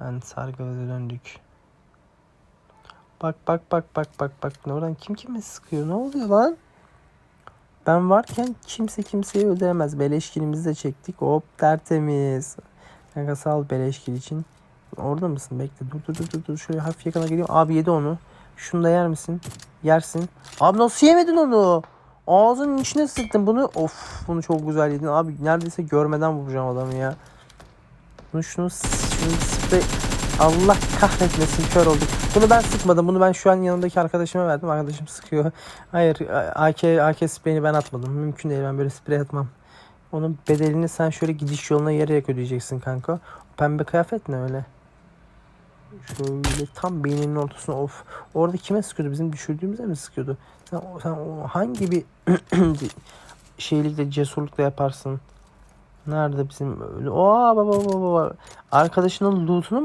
Ben sargıladı döndük. Bak bak bak bak bak bak. Oradan kim kime sıkıyor? Ne oluyor lan? Ben varken kimse kimseyi öldüremez. Beleşkilimizi de çektik. Hop tertemiz. Kanka sağ ol beleşkil için. Orada mısın? Bekle. Dur dur dur dur. dur. Şöyle hafif yakına geliyorum. Abi yedi onu. Şunu da yer misin? Yersin. Abi nasıl yemedin onu? Ağzının içine sıktın bunu. Of bunu çok güzel yedin. Abi neredeyse görmeden vuracağım adamı ya. Bunu şunu, şunu sprey... Allah kahretmesin kör olduk. Bunu ben sıkmadım. Bunu ben şu an yanımdaki arkadaşıma verdim. Arkadaşım sıkıyor. Hayır AK, AK spreyini ben atmadım. Mümkün değil ben böyle sprey atmam. Onun bedelini sen şöyle gidiş yoluna yarayarak ödeyeceksin kanka. Pembe kıyafet ne öyle? Şöyle tam beyninin ortasına of. Orada kime sıkıyordu? Bizim düşürdüğümüze mi sıkıyordu? Sen, sen hangi bir şeylikle cesurlukla yaparsın? Nerede bizim? Oha baba baba baba. Arkadaşının lootunu mu